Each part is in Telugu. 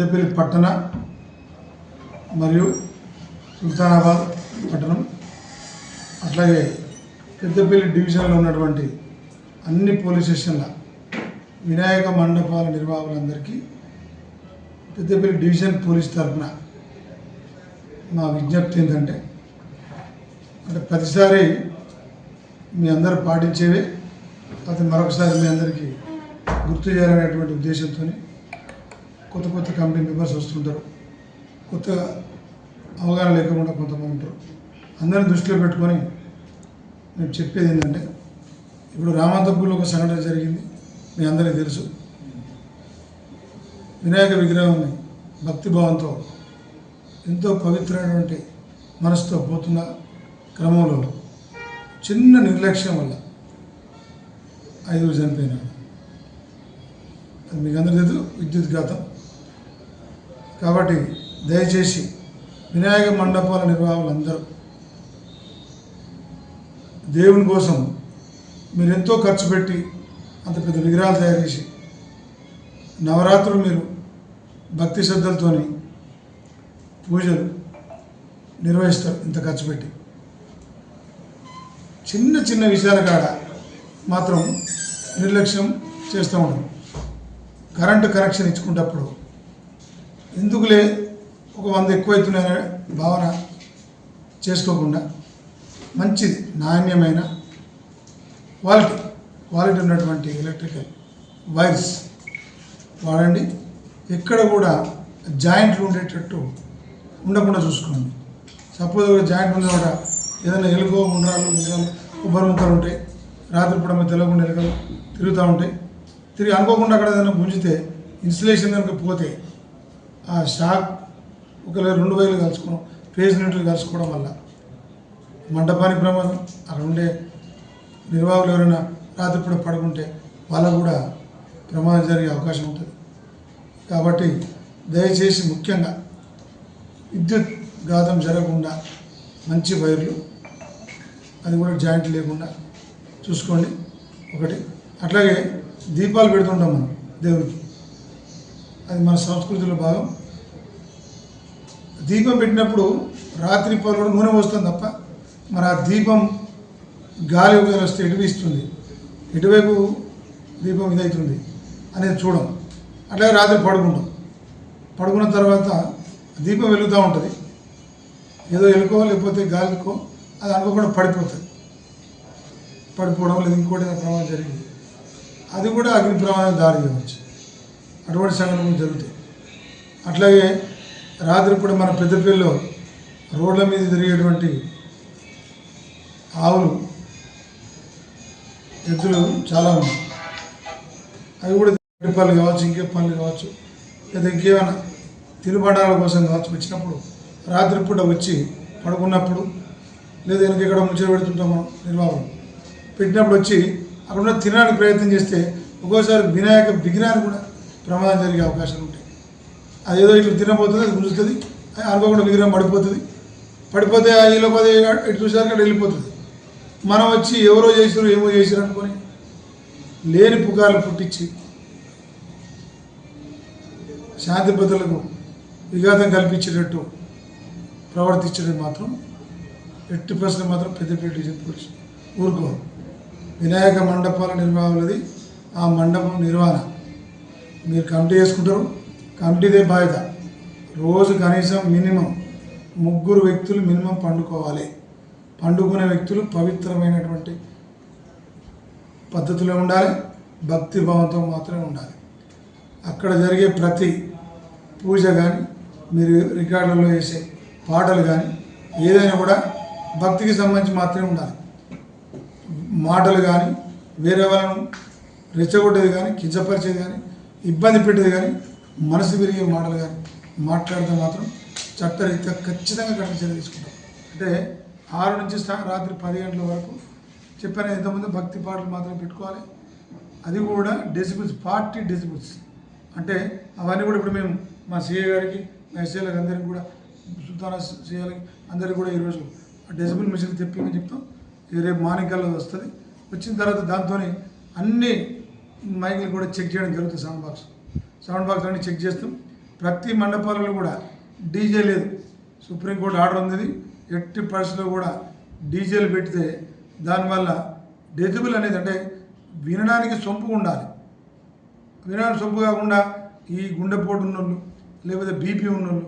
పెద్దపల్లి పట్టణ మరియు సుల్తానాబాద్ పట్టణం. అట్లాగే పెద్దపల్లి డివిజన్లో ఉన్నటువంటి అన్ని పోలీస్ స్టేషన్ల వినాయక మండపాల నిర్వాహకులందరికీ పెద్దపల్లి డివిజన్ పోలీస్ తరఫున మా విజ్ఞప్తి ఏంటంటే అంటే ప్రతిసారి మీ అందరూ పాటించేవే అది మరొకసారి మీ అందరికీ గుర్తు చేయాలనేటువంటి ఉద్దేశంతో కొత్త కొత్త కమిటీ మెంబర్స్ వస్తుంటారు. కొత్త అవగాహన లేకుండా కొంతమంది ఉంటారు. అందరిని దృష్టిలో పెట్టుకొని నేను చెప్పేది ఏంటంటే ఇప్పుడు రామంతపూర్లో ఒక సంఘటన జరిగింది. మీ అందరికీ తెలుసు. వినాయక విగ్రహాన్ని భక్తిభావంతో ఎంతో పవిత్రమైనటువంటి మనసుతో పోతున్న క్రమంలో చిన్న నిర్లక్ష్యం వల్ల ఐదుగురు చనిపోయినాడు అది మీకు అందరికీ తెలుసు. విద్యుత్ ఘాతం. కాబట్టి దయచేసి వినాయక మండపాల నిర్వాహకులందరూ దేవుని కోసం మీరు ఎంతో ఖర్చు పెట్టి అంత పెద్ద విగ్రహాలు తయారు చేసి నవరాత్రులు మీరు భక్తి శ్రద్ధలతోని పూజలు నిర్వహిస్తారు ఇంత ఖర్చు పెట్టి. చిన్న చిన్న విషయాల కాడ మాత్రం నిర్లక్ష్యం చేస్తూ ఉంటాం కరెంటు కనెక్షన్ ఇచ్చుకునేటప్పుడు ఎందుకులే ఒక వంద ఎక్కువైతున్నాయనే భావన చేసుకోకుండా మంచిది నాణ్యమైన క్వాలిటీ క్వాలిటీ ఉన్నటువంటి ఎలక్ట్రికల్ వైర్స్ వాడండి. ఎక్కడ కూడా జాయింట్లు ఉండేటట్టు ఉండకుండా చూసుకోండి. సపోజ్ ఒక జాయింట్ ఉన్న కూడా ఏదైనా ఎలుకో ఉండాలి ముగ్గురు కొబ్బరి ముక్కలు ఉంటాయి. రాత్రిపూట మీద తెలవకుండా ఎలుకలు తిరుగుతూ ఉంటాయి. తిరిగి అనుకోకుండా అక్కడ ఏదైనా గుంజితే ఇన్సులేషన్ కనుక పోతే ఆ షాక్ ఒకవేళ రెండు వైర్లు కలుసుకోవడం ఫేజ్ న్యూట్రల్ కలుసుకోవడం వల్ల మండపానికి ప్రమాదం అక్కడ ఉండే నిర్వాహకులు ఎవరైనా రాత్రిపూట పడుకుంటే వాళ్ళకు కూడా ప్రమాదం జరిగే అవకాశం ఉంటుంది. కాబట్టి దయచేసి ముఖ్యంగా విద్యుత్ ఘాతం జరగకుండా మంచి వైర్లు అది కూడా జాయింట్ లేకుండా చూసుకోండి. ఒకటి అట్లాగే దీపాలు పెడుతుంటాం మనం దేవుడికి. అది మన సంస్కృతిలో భాగం. దీపం పెట్టినప్పుడు రాత్రి పౌరులు నూనె పోస్తుంది తప్ప మరి ఆ దీపం గాలి ఒకవేళ వస్తే ఎటు ఇస్తుంది ఎటువైపు దీపం ఇదవుతుంది అనేది చూడం. అట్లాగే రాత్రి పడుకుంటాం. పడుకున్న తర్వాత దీపం వెలుగుతూ ఉంటుంది. ఏదో ఎలుకో లేకపోతే గాలికో అది అనుకోకుండా పడిపోతుంది. పడిపోవడం లేదు ఇంకోటి ప్రమాదం జరిగింది. అది కూడా అగ్ని ప్రమాదం దారి చేయవచ్చు. అటువంటి సంఘటనలు జరుగుతాయి. అట్లాగే రాత్రి మన పెద్దపల్లిలో రోడ్ల మీద తిరిగేటువంటి ఆవులు ఎద్దులు చాలా ఉన్నాయి. అవి కూడా అరటి పళ్ళు కావచ్చు ఇంకే పళ్ళు కావచ్చు లేదా ఇంకేమైనా తినుబండాల కోసం కావచ్చు వచ్చినప్పుడు రాత్రిపూట వచ్చి పడుకున్నప్పుడు లేదా వెనక ఎక్కడ ముచ్చట పెడుతుంటాం మనం నిర్వాహం పెట్టినప్పుడు వచ్చి అక్కడ ఉన్న తినడానికి ప్రయత్నం చేస్తే ఒక్కోసారి వినాయక విఘ్నానికి కూడా ప్రమాదం జరిగే అవకాశాలు ఉంటాయి. అదేదో ఇట్లా తినబోతుంది అది గుంజుతుంది అది అనుకోకుండా విగ్రహం పడిపోతుంది. పడిపోతే ఆ ఈలో పది ఇటు చూసారు అక్కడ వెళ్ళిపోతుంది. మనం వచ్చి ఎవరో చేసారు ఏమో చేసారు అనుకొని లేని పుకార్లు పుట్టించి శాంతి భద్రతలకు విఘాతం కల్పించేటట్టు ప్రవర్తించడం మాత్రం ఎట్టి ప్రశ్న మాత్రం పెద్దపేట చెప్పుకోవచ్చు ఊరుకో. వినాయక మండపాల నిర్వాహకులది ఆ మండపం నిర్వహణ మీరు కమిటీ చేసుకుంటారు కమిటీదే బాధ్యత. రోజు కనీసం మినిమం ముగ్గురు వ్యక్తులు మినిమం పండుకోవాలి. పండుకునే వ్యక్తులు పవిత్రమైనటువంటి పద్ధతిలో ఉండాలి. భక్తి భావంతో మాత్రమే ఉండాలి. అక్కడ జరిగే ప్రతి పూజ కానీ మీరు రికార్డులలో వేసే పాటలు కానీ ఏదైనా కూడా భక్తికి సంబంధించి మాత్రమే ఉండాలి. మాటలు కానీ వేరే వాళ్ళను రెచ్చగొట్టేది కానీ కించపరిచేది కానీ ఇబ్బంది పెట్టేది కానీ మనసు విరిగే మాటలు కానీ మాట్లాడితే మాత్రం చట్టరీత్యా ఖచ్చితంగా కఠిన చర్య తీసుకుంటాం. అంటే ఆరు నుంచి రాత్రి పది గంటల వరకు చెప్పాను ఎంతమంది భక్తి పాటలు మాత్రం పెట్టుకోవాలి. అది కూడా డెసిబుల్స్ పార్టీ డెసిబుల్స్. అంటే అవన్నీ కూడా ఇప్పుడు మేము మా సీఏ గారికి మా ఎస్ఏలకు అందరికీ కూడా సుల్తానా సీఏలకి అందరికీ కూడా ఈరోజు డెసిబుల్ మిషన్ తెప్పిమని చెప్తాం. ఇది రేపు మార్నింగ్ కల్లా వస్తుంది. వచ్చిన తర్వాత దాంతో అన్ని మైకులు కూడా చెక్ చేయడం జరుగుతుంది సౌండ్ బాక్స్. సౌండ్ బాక్స్ అన్ని చెక్ చేస్తాం. ప్రతి మండపాలలో కూడా డీజే లేదు. సుప్రీంకోర్టు ఆర్డర్ ఉంది ఎట్టి పరిస్థితుల్లో కూడా డీజేలు పెడితే దానివల్ల డెజిబుల్ అనేది అంటే వినడానికి సొంపు ఉండాలి. వినడానికి సొంపు కాకుండా ఈ గుండెపోటు ఉన్నోళ్ళు లేకపోతే బీపీ ఉన్నోళ్ళు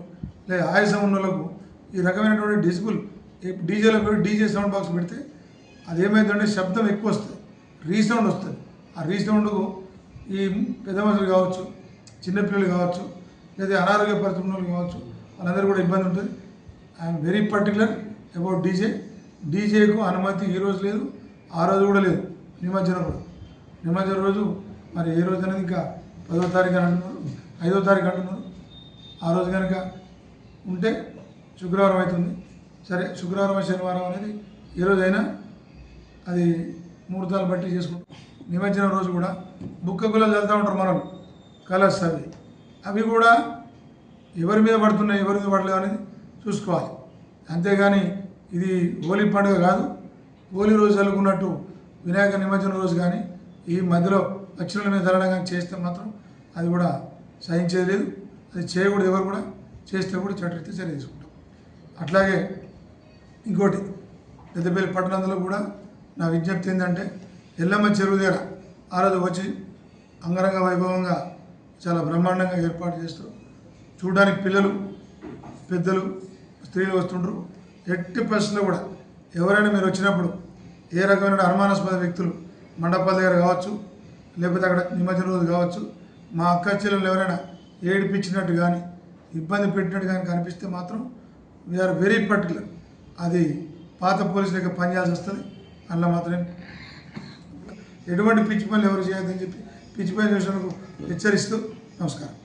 లేదా ఆయాసం ఉన్నోళ్ళకు ఈ రకమైనటువంటి డెసిబుల్ డీజేలో పెట్టి డీజే సౌండ్ బాక్స్ పెడితే అదేమైందంటే శబ్దం ఎక్కువ వస్తుంది. రీసౌండ్ వస్తుంది. ఆ రీసౌండ్కు ఈ పెద్ద మనుషులు కావచ్చు చిన్నపిల్లలు కావచ్చు లేదా అనారోగ్య పరిస్థితి ఉన్న వాళ్ళు కావచ్చు వాళ్ళందరూ కూడా ఇబ్బంది ఉంటుంది. I'm very particular about DJ డీజేకు అనుమతి ఈ రోజు లేదు ఆ రోజు కూడా లేదు. నిమజ్జనం రోజు. నిమజ్జనం రోజు మరి ఏ రోజు అనేది ఇంకా పదో తారీఖు అని అంటున్నారు ఐదో తారీఖు అంటున్నారు. ఆ రోజు కనుక ఉంటే శుక్రవారం అవుతుంది. సరే శుక్రవారం శనివారం అనేది ఏ రోజైనా అది ముహూర్తాలు బట్టి చేసుకుంటాం. నిమజ్జనం రోజు కూడా బుక్క గుల్ల చల్లుతూ ఉంటారు మనం కలర్స్ అవి. అవి కూడా ఎవరి మీద పడుతున్నాయి ఎవరి మీద పడలేవు అనేది చూసుకోవాలి. అంతేగాని ఇది హోలీ పండుగ కాదు. హోలీ రోజు చల్లుకున్నట్టు వినాయక నిమజ్జనం రోజు కానీ ఈ మధ్యలో పక్షుల మీద చల్లడం కానీ చేస్తే మాత్రం అది కూడా సహించేది లేదు. అది చేయకూడదు ఎవరు కూడా. చేస్తే కూడా చట్టరీత్యా చర్య తీసుకుంటాం. అట్లాగే ఇంకోటి పెద్దపల్లి పట్టణంలో కూడా నా విజ్ఞప్తి ఏంటంటే ఎల్లమ్మ చెరువు దగ్గర ఆ రోజు వచ్చి అంగరంగ వైభవంగా చాలా బ్రహ్మాండంగా ఏర్పాటు చేస్తారు. చూడడానికి పిల్లలు పెద్దలు స్త్రీలు వస్తుండ్రు. ఎట్టి పరిస్థితుల్లో కూడా ఎవరైనా మీరు వచ్చినప్పుడు ఏ రకమైన అనుమానాస్పద వ్యక్తులు మండపాల దగ్గర కావచ్చు లేకపోతే అక్కడ నిమజ్జన రోజు కావచ్చు మా అక్క చెల్లెలు ఎవరైనా ఏడిపించినట్టు కానీ ఇబ్బంది పెట్టినట్టు కానీ కనిపిస్తే మాత్రం వీఆర్ వెరీ పర్టికులర్ అది పాత పోలీసు లెక్క పనిచేయాల్సి వస్తుంది. అందులో మాత్రం ఎటువంటి పిచ్చి పనులు ఎవరు చేయొద్దని చెప్పి పిచ్చి పనులు చేసినందుకు హెచ్చరిస్తూ నమస్కారం.